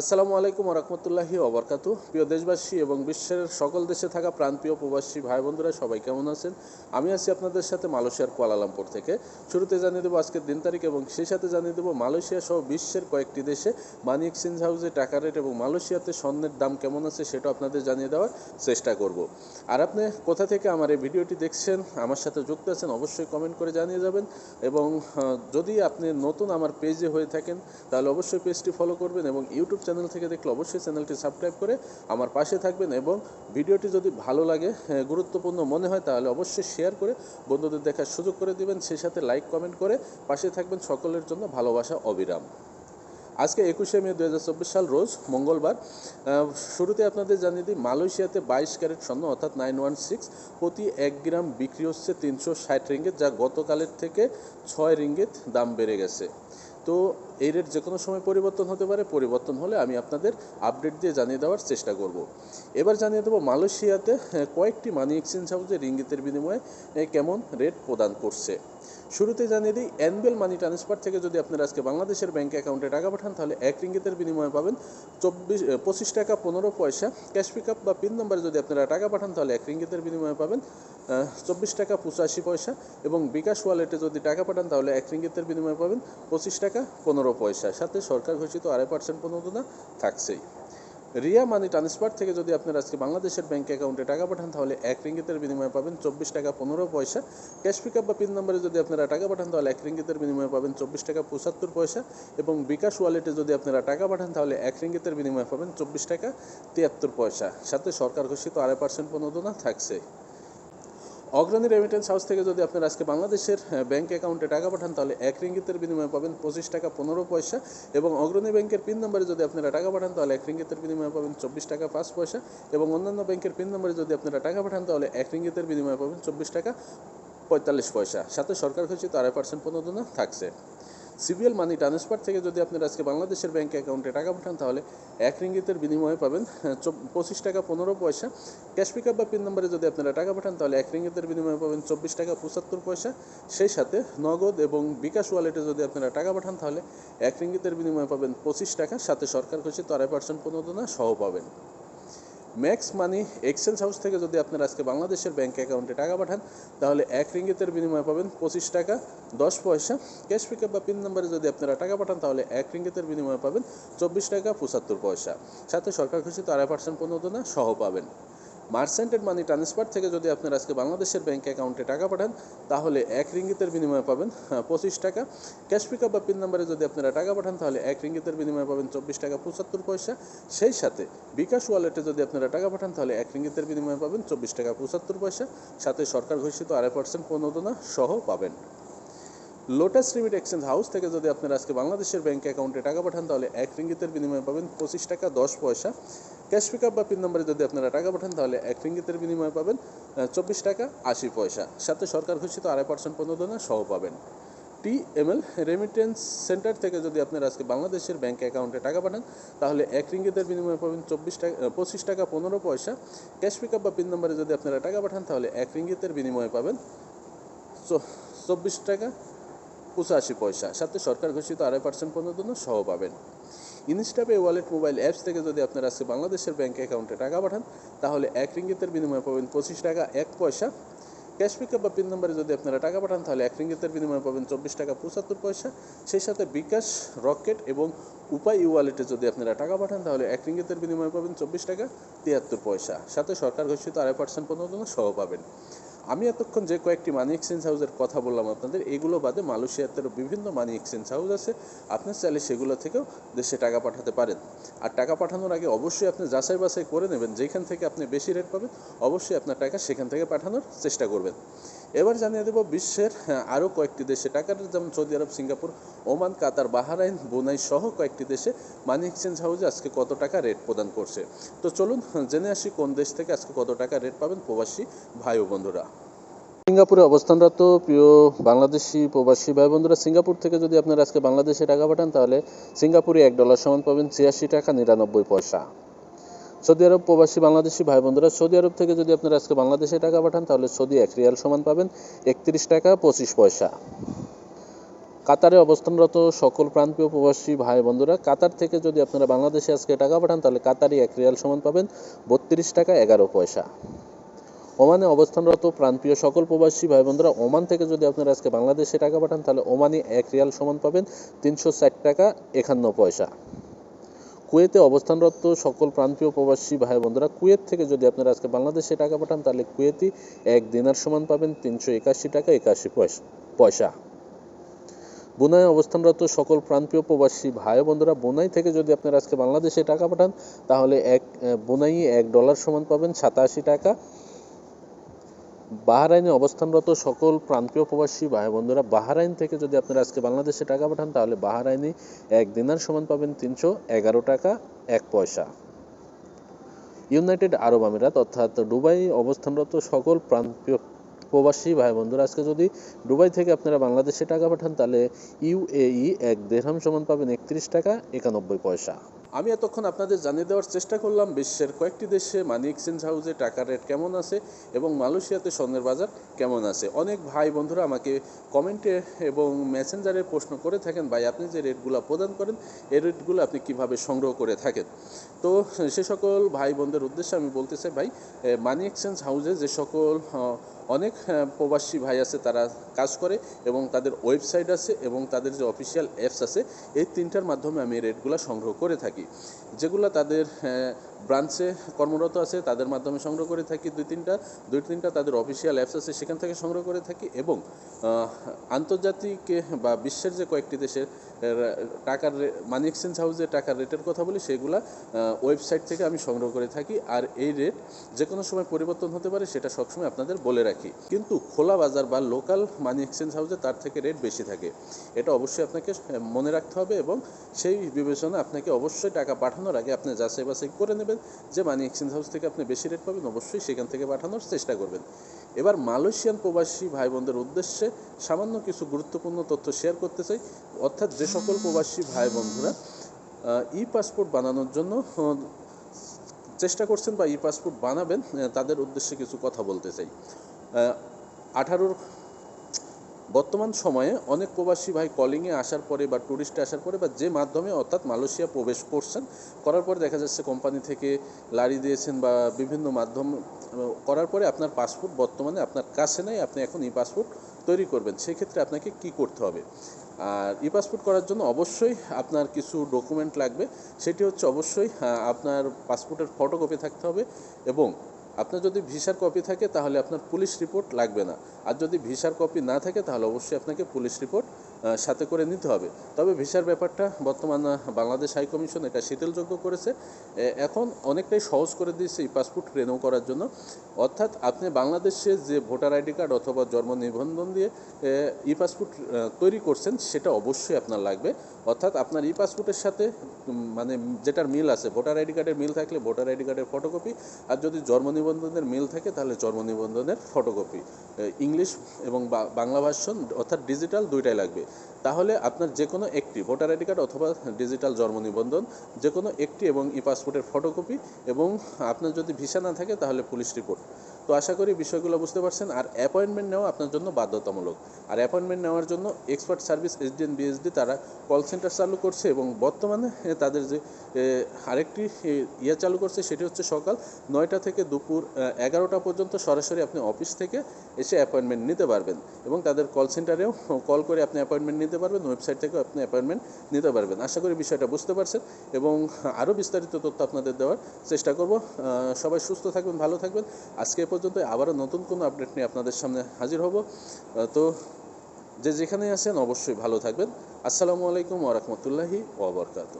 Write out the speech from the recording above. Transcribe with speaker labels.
Speaker 1: আসসালামু আলাইকুম রহমতুল্লাহি ওবরকাতু প্রিয় দেশবাসী এবং বিশ্বের সকল দেশে থাকা প্রাণপ্রিয় প্রবাসী ভাই বন্ধুরা, সবাই কেমন আছেন? আমি আছি আপনাদের সাথে মালয়েশিয়ার কুয়ালালামপুর থেকে। শুরুতে জানিয়ে দেবো আজকের দিন তারিখ এবং সেই সাথে জানিয়ে দেবো মালয়েশিয়া সহ বিশ্বের কয়েকটি দেশে মানি এক্সচেঞ্জ হাউসে টাকা রেট এবং মালয়েশিয়াতে স্বর্ণের দাম কেমন আছে সেটা আপনাদের জানিয়ে দেওয়ার চেষ্টা করব। আর আপনি কোথা থেকে আমার এই ভিডিওটি দেখছেন, আমার সাথে যুক্ত আছেন, অবশ্যই কমেন্ট করে জানিয়ে যাবেন এবং যদি আপনি নতুন আমার পেজে হয়ে থাকেন, তাহলে অবশ্যই পেজটি ফলো করবেন এবং ইউটিউব চ্যানেল থেকে দেখলে অবশ্যই চ্যানেলটি সাবস্ক্রাইব করে আমার পাশে থাকবেন এবং ভিডিওটি যদি ভালো লাগে হ্যাঁ, গুরুত্বপূর্ণ মনে হয় তাহলে অবশ্যই শেয়ার করে বন্ধুদের দেখার সুযোগ করে দিবেন। সেই সাথে লাইক কমেন্ট করে পাশে থাকবেন সকলের জন্য ভালোবাসা অবিরাম। আজকে একুশে মে দু হাজার চব্বিশ সাল রোজ মঙ্গলবার। শুরুতে আপনাদের জানিয়ে দিই মালয়েশিয়াতে বাইশ ক্যারেট স্বর্ণ অর্থাৎ নাইন ওয়ান সিক্স প্রতি এক গ্রাম বিক্রি হচ্ছে তিনশো ষাট রিঙ্গিত যা গতকালের থেকে ছয় রিঙ্গিত দাম বেড়ে গেছে। তো এই রেট যে কোনো সময় পরিবর্তন হতে পারে। পরিবর্তন হলে আমি আপনাদের আপডেট দিয়ে জানিয়ে দেওয়ার চেষ্টা করব। এবার জানিয়ে দেবো মালয়েশিয়াতে কয়েকটি মানি এক্সচেঞ্জ হাউসে রিঙ্গিতের বিনিময়ে কেমন রেট প্রদান করছে। শুরুতে জানিয়ে দিই অ্যানবেল মানি ট্রান্সফার থেকে যদি আপনারা আজকে বাংলাদেশের ব্যাংক অ্যাকাউন্টে টাকা পাঠান, তাহলে এক রিঙ্গিতের বিনিময়ে পাবেন চব্বিশ পঁচিশ টাকা পনেরো পয়সা। ক্যাশ পিক আপ বা পিন নম্বরে যদি আপনারা টাকা পাঠান, তাহলে এক রিঙ্গিতের বিনিময়ে পাবেন চব্বিশ টাকা পঁচাশি পয়সা। এবং বিকাশ ওয়ালেটে যদি টাকা পাঠান, তাহলে এক রিঙ্গিতের বিনিময়ে পাবেন পঁচিশ টাকা পনেরো পয়সা। সাথে সরকার ঘোষিত আড়াই পার্সেন্ট প্রণোদনা থাকছেই। রিয়া মানি ট্রান্সফার থেকে যদি আপনার আজকে বাংলাদেশের ব্যাঙ্ক অ্যাকাউন্টে টাকা পাঠান, তাহলে এক রিঙ্গিতের বিনিময়ে পাবেন চব্বিশ টাকা পনেরো পয়সা। ক্যাশ পিক বা পিন নম্বরে যদি আপনারা টাকা পাঠান, তাহলে এক রিঙ্গিতের বিনিময়ে পাবেন চব্বিশ টাকা পঁচাত্তর পয়সা। এবং বিকাশ ওয়ালেটে যদি আপনারা টাকা পাঠান, তাহলে এক রিঙ্গিতের বিনিময়ে পাবেন চব্বিশ টাকা তিয়াত্তর পয়সা। সাথে সরকার ঘোষিত আড়াই পার্সেন্ট প্রণোদনা থাকছে। অগ্রণী রেমিটেন্স হাউস থেকে যদি আপনার আজকে বাংলাদেশের ব্যাংক অ্যাকাউন্টে টাকা পাঠান, তাহলে এক রিঙ্গিতের বিনিময়ে পাবেন পঁচিশ টাকা পনেরো পয়সা এবং অগ্রণী ব্যাংকের পিন নম্বরে যদি আপনারা টাকা পাঠান, তাহলে এক রিঙ্গিতের বিনিময়ে পাবেন চব্বিশ টাকা পাঁচ পয়সা এবং অন্যান্য ব্যাংকের পিন নম্বরে যদি আপনারা টাকা পাঠান, তাহলে এক রিঙ্গিতের বিনিময়ে পাবেন চব্বিশ টাকা পঁয়তাল্লিশ পয়সা। সাথে সরকার ঘোষিত আড়াই পার্সেন্ট প্রণোদনা থাকছে। সিবিএল মানি ট্রান্সফার থেকে যদি আপনারা আজকে বাংলাদেশের ব্যাংক অ্যাকাউন্টে টাকা পাঠান তাহলে এক রিঙ্গিতের বিনিময়ে পাবেন হ্যাঁ, পঁচিশ টাকা পনেরো পয়সা। ক্যাশ পিক বা পিন নম্বরে যদি আপনারা টাকা পাঠান তাহলে এক রিঙ্গিতের বিনিময়ে পাবেন চব্বিশ টাকা পঁচাত্তর পয়সা। সেই সাথে নগদ এবং বিকাশ ওয়ালেটে যদি আপনারা টাকা পাঠান তাহলে এক রিঙ্গিতের বিনিময়ে পাবেন পঁচিশ টাকা। সাথে সরকার ঘোষিত আড়াই পার্সেন্ট প্রণোদনা সহ পাবেন। ম্যাক্স মানি এক্সচেঞ্জ হাউস থেকে যদি আপনারা আজকে বাংলাদেশের ব্যাঙ্ক অ্যাকাউন্টে টাকা পাঠান, তাহলে এক রিঙ্গিতের বিনিময়ে পাবেন পঁচিশ টাকা, দশ পয়সা। ক্যাশ পিক বা পিন নম্বরে যদি আপনারা টাকা পাঠান, তাহলে এক রিঙ্গিতের বিনিময়ে পাবেন চব্বিশ টাকা পঁচাত্তর পয়সা। সাথে সরকার ঘোষিত আড়াই পার্সেন্ট প্রণোদনা সহ পাবেন। মার্সেন্টেড মানি ট্রান্সফার থেকে যদি আপনারা আজকে বাংলাদেশের ব্যাংক অ্যাকাউন্টে টাকা পাঠান তাহলে এক রিঙ্গিতের বিনিময়ে পাবেন হ্যাঁ, পঁচিশ টাকা। ক্যাশ পিক বা পিন নাম্বারে যদি আপনারা টাকা পাঠান তাহলে এক রিঙ্গিতের বিনিময়ে পাবেন চব্বিশ টাকা পঁচাত্তর পয়সা। সেই সাথে বিকাশ ওয়ালেটে যদি আপনারা টাকা পাঠান তাহলে এক রিঙ্গিতের বিনিময়ে পাবেন চব্বিশ টাকা পঁচাত্তর পয়সা। সাথে সরকার ঘোষিত আড়াই পার্সেন্ট প্রণোদনা সহ পাবেন। লোটাস রিমিট এক্সচেঞ্জ হাউস থেকে যদি আপনারা আজকে বাংলাদেশের ব্যাংক অ্যাকাউন্টে টাকা পাঠান তাহলে এক রিঙ্গিতের বিনিময়ে পাবেন পঁচিশ টাকা দশ পয়সা। ক্যাশ পিক আপ বা পিন নম্বরে যদি আপনারা টাকা পাঠান, তাহলে এক রিঙ্গিতের বিনিময়ে পাবেন চব্বিশ টাকা আশি পয়সা। সাথে সরকার ঘোষিত আড়াই পার্সেন্ট প্রণোদনা সহ পাবেন। টি এমএল রেমিটেন্স সেন্টার থেকে যদি আপনারা আজকে বাংলাদেশের ব্যাংক অ্যাকাউন্টে টাকা পাঠান, তাহলে এক রিঙ্গিতের বিনিময়ে পাবেন চব্বিশ টাকা পঁচিশ টাকা পনেরো পয়সা। ক্যাশ পিক আপ বা পিন নম্বরে যদি আপনারা টাকা পাঠান, তাহলে এক রিঙ্গিতের বিনিময়ে পাবেন চব্বিশ টাকা পঁচাশি পয়সা। সাথে সরকার ঘোষিত আড়াই পার্সেন্ট প্রণোদনা সহ পাবেন। ইনস্টাপে ওয়ালেট মোবাইল অ্যাপস থেকে যদি আপনারা আজকে বাংলাদেশের ব্যাংক অ্যাকাউন্টে টাকা পাঠান, তাহলে এক রিঙ্গিতের বিনিময়ে পাবেন পঁচিশ টাকা, এক পয়সা। ক্যাশ পিক বা পিন নম্বরে যদি আপনারা টাকা পাঠান, তাহলে এক রিঙ্গিতের বিনিময়ে পাবেন চব্বিশ টাকা, পঁচাত্তর পয়সা। সেই সাথে বিকাশ, রকেট এবং উপায় ওয়ালেটে যদি আপনারা টাকা পাঠান, তাহলে এক রিঙ্গিতের বিনিময়ে পাবেন চব্বিশ টাকা, তিয়াত্তর পয়সা। সাথে সরকার ঘোষিত আড়াই পার্সেন্ট প্রণোদনা সহ পাবেন। আমি এতক্ষণ যে কয়েকটি মানি এক্সচেঞ্জ হাউসের কথা বললাম আপনাদের, এগুলো বাদে মালয়েশিয়াতেও বিভিন্ন মানি এক্সচেঞ্জ হাউস আছে। আপনি চাইলে সেগুলো থেকেও দেশে টাকা পাঠাতে পারেন। আর টাকা পাঠানোর আগে অবশ্যই আপনি যাচাই বাছাই করে নেবেন, যেখান থেকে আপনি বেশি রেট পাবেন, অবশ্যই আপনার টাকা সেখান থেকে পাঠানোর চেষ্টা করবেন। এবার জানিয়ে দেব বিশ্বের হ্যাঁ, আরও কয়েকটি দেশে টাকার যেমন Saudi Arab Singapore Oman Qatar Bahrain Brunei সহ কয়েকটি দেশে মানি এক্সচেঞ্জ হাউসে আজকে কত টাকা রেট প্রদান করছে। তো চলুন জেনে আসি কোন দেশ থেকে আজকে কত টাকা রেট পাবেন প্রবাসী ভাই ও বন্ধুরা। সিঙ্গাপুরে অবস্থানরত প্রিয় বাংলাদেশি প্রবাসী ভাই বন্ধুরা সিঙ্গাপুর থেকে যদি আপনারা আজকে বাংলাদেশে টাকা পাঠান তাহলে সিঙ্গাপুরে এক ডলার সমান পাবেন ছিয়াশি টাকা নিরানব্বই পয়সা। সৌদি আরব প্রবাসী বাংলাদেশি ভাই বন্ধুরা সৌদি আরব থেকে যদি আপনারা আজকে বাংলাদেশে টাকা পাঠান, তাহলে সৌদি এক রিয়াল সমান পাবেন একত্রিশ টাকা পঁচিশ পয়সা। কাতারে অবস্থানরত সকল প্রান্তীয় প্রবাসী ভাই বন্ধুরা কাতার থেকে যদি আপনারা বাংলাদেশে আজকে টাকা পাঠান, তাহলে কাতারি এক রিয়াল সমান পাবেন বত্রিশ টাকা এগারো পয়সা। ওমানে অবস্থানরত প্রান্তীয় সকল প্রবাসী ভাই বন্ধুরা ওমান থেকে যদি আপনারা আজকে বাংলাদেশে টাকা পাঠান, তাহলে ওমানি এক রিয়াল সমান পাবেন তিনশো ষাট টাকা একান্ন পয়সা। কুয়েতে অবস্থানরত সকল প্রান্তীয় প্রবাসী ভাই বন্ধুরা কুয়েত থেকে যদি আপনারা আজকে বাংলাদেশে টাকা পাঠান, তাহলে কুয়েতি এক দিনার সমান পাবেন তিনশো একাশি টাকা একাশি পয়সা বোনায় অবস্থানরত সকল প্রান্তীয় প্রবাসী ভাই বন্ধুরা বোনাই থেকে যদি আপনারা আজকে বাংলাদেশে টাকা পাঠান, তাহলে এক বোনাই এক ডলার সমান পাবেন সাতাশি টাকা বাহারাইনে অবস্থানরত সকল প্রান্তীয় প্রবাসী ভাই বন্ধুরা বাহারাইন থেকে যদি আপনারা আজকে বাংলাদেশে টাকা পাঠান, তাহলে বাহারাইনে এক দিনার সমান পাবেন তিনশো এগারো টাকা, এক পয়সা। ইউনাইটেড আরব আমিরাত, অর্থাৎ দুবাই অবস্থানরত সকল প্রান্তীয় প্রবাসী ভাই বন্ধুরা আজকে যদি দুবাই থেকে আপনারা বাংলাদেশে টাকা পাঠান, তাহলে ইউএই এক দেড়হাম সমান পাবেন একত্রিশ টাকা একানব্বই পয়সা। আমি এতক্ষণ আপনাদের জানিয়ে দেওয়ার চেষ্টা করলাম, বিশ্বের কয়েকটি দেশে মানি এক্সচেঞ্জ হাউসে টাকার রেট কেমন আছে এবং মালয়েশিয়াতে স্বর্ণের বাজার কেমন আছে। অনেক ভাই বন্ধুরা আমাকে কমেন্টে এবং মেসেঞ্জারে প্রশ্ন করে থাকেন, ভাই, আপনি যে রেটগুলো প্রদান করেন, এই রেটগুলো আপনি কীভাবে সংগ্রহ করে থাকেন? তো সে সকল ভাই বোনদের উদ্দেশ্যে আমি বলতে চাই, ভাই মানি এক্সচেঞ্জ হাউসে যে সকল অনেক প্রবাসী ভাই আছে, তারা কাজ করে এবং তাদের ওয়েবসাইট আছে এবং তাদের যে অফিসিয়াল অ্যাপস আছে, এই তিনটার মাধ্যমে আমি রেটগুলো সংগ্রহ করে থাকি। যেগুলো তাদের ব্রাঞ্চে কর্মরত আছে, তাদের মাধ্যমে সংগ্রহ করে থাকি দুই তিনটা দুই তিনটা তাদের অফিসিয়াল অ্যাপস আছে, সেখান থেকে সংগ্রহ করে থাকি এবং আন্তর্জাতিক বা বিশ্বের যে কয়েকটি দেশের টাকার মানি এক্সচেঞ্জ হাউসে টাকার রেটের কথা বলি, সেগুলা ওয়েবসাইট থেকে আমি সংগ্রহ করে থাকি আর এই রেট যে কোনো সময় পরিবর্তন হতে পারে, সেটা সবসময় আপনাদের বলে রাখি। কিন্তু খোলা বাজার বা লোকাল মানি এক্সচেঞ্জ হাউসে তার থেকে রেট বেশি থাকে। এটা অবশ্যই আপনাকে মনে রাখতে হবে এবং সেই বিবেচনা আপনাকে অবশ্যই টাকা পাঠানোর আগে আপনি যাচাই বাছাই করে নেবেন। যে মানি এক্সচেঞ্জ হাউস থেকে আপনি বেশি রেট পাবেন, অবশ্যই সেখান থেকে পাঠানোর চেষ্টা করবেন। এবার মালয়েশিয়ান প্রবাসী ভাই বোনদের উদ্দেশ্যে সামান্য কিছু গুরুত্বপূর্ণ তথ্য শেয়ার করতে চাই। অর্থাৎ যে সকল প্রবাসী ভাই বন্ধুরা ই পাসপোর্ট বানানোর জন্য চেষ্টা করছেন বা ই পাসপোর্ট বানাবেন তাদের উদ্দেশ্যে কিছু কথা বলতে চাই। আঠারোর বর্তমান সময়ে অনেক প্রবাসী ভাই কলিংয়ে আসার পরে বা ট্যুরিস্টে আসার পরে বা যে মাধ্যমে অর্থাৎ মালয়েশিয়া প্রবেশ করছেন, করার পরে দেখা যাচ্ছে কোম্পানি থেকে লাড়ি দিয়েছেন বা বিভিন্ন মাধ্যম করার পরে আপনার পাসপোর্ট বর্তমানে আপনার কাছে নেই, আপনি এখন ই পাসপোর্ট তৈরি করবেন। সেক্ষেত্রে আপনাকে কি করতে হবে? আর ই পাসপোর্ট করার জন্য অবশ্যই আপনার কিছু ডকুমেন্ট লাগবে। সেটি হচ্ছে অবশ্যই আপনার পাসপোর্টের ফটোকপি থাকতে হবে এবং আপনার যদি ভিসার কপি থাকে, তাহলে আপনার পুলিশ রিপোর্ট লাগবে না। আর যদি ভিসার কপি না থাকে, তাহলে অবশ্যই আপনাকে পুলিশ রিপোর্ট সাথে করে নিতে হবে। তবে ভিসার ব্যাপারটা বর্তমান বাংলাদেশ হাই কমিশন এটা শিথিলযোগ্য করেছে। এখন অনেকটাই সহজ করে দিয়েছে এই পাসপোর্ট রেনিউ করার জন্য। অর্থাৎ আপনি বাংলাদেশে যে ভোটার আইডি কার্ড অথবা জন্ম নিবন্ধন দিয়ে ই পাসপোর্ট তৈরি করছেন, সেটা অবশ্যই আপনার লাগবে। অর্থাৎ আপনার ই পাসপোর্টের সাথে মানে যেটার মিল আছে, ভোটার আইডি কার্ডের মিল থাকলে ভোটার আইডি কার্ডের ফটোকপি, আর যদি জন্ম নিবন্ধনের মিল থাকে তাহলে জন্ম নিবন্ধনের ফটোকপি। ইংলিশ এবং বাংলা ভাষণ অর্থাৎ ডিজিটাল দুইটাই লাগবে। তাহলে আপনার যে কোনো একটি ভোটার আইডি কার্ড অথবা ডিজিটাল জন্ম নিবন্ধন, যে কোনো একটি এবং ই পাসপোর্টের ফটোকপি এবং আপনার যদি ভিসা না থাকে তাহলে পুলিশ রিপোর্ট। তো আশা করি বিষয়গুলো বুঝতে পারছেন। আর অ্যাপয়েন্টমেন্ট নেওয়া আপনার জন্য বাধ্যতামূলক। আর অ্যাপয়েন্টমেন্ট নেওয়ার জন্য এক্সপার্ট সার্ভিস এসডিএন বিএসডি তারা কল সেন্টার চালু করছে এবং বর্তমানে তাদের যে আরেকটি ইয়ে চালু করছে সেটি হচ্ছে সকাল নয়টা থেকে দুপুর এগারোটা পর্যন্ত সরাসরি আপনি অফিস থেকে এসে অ্যাপয়েন্টমেন্ট নিতে পারবেন এবং তাদের কল সেন্টারেও কল করে আপনি অ্যাপয়েন্টমেন্ট নিতে পারবেন ওয়েবসাইট থেকেও আপনি অ্যাপয়েন্টমেন্ট নিতে পারবেন। আশা করি বিষয়টা বুঝতে পারছেন এবং আরও বিস্তারিত তথ্য আপনাদের দেওয়ার চেষ্টা করব। সবাই সুস্থ থাকবেন, ভালো থাকবেন। আজকে পর্যন্ত আবারও নতুন কোনো আপডেট নিয়ে আপনাদের সামনে হাজির হব। তো যে যেখানে আছেন অবশ্যই ভালো থাকবেন। আসসালামু আলাইকুম ওরহমতুল্লাহি ওবরকাত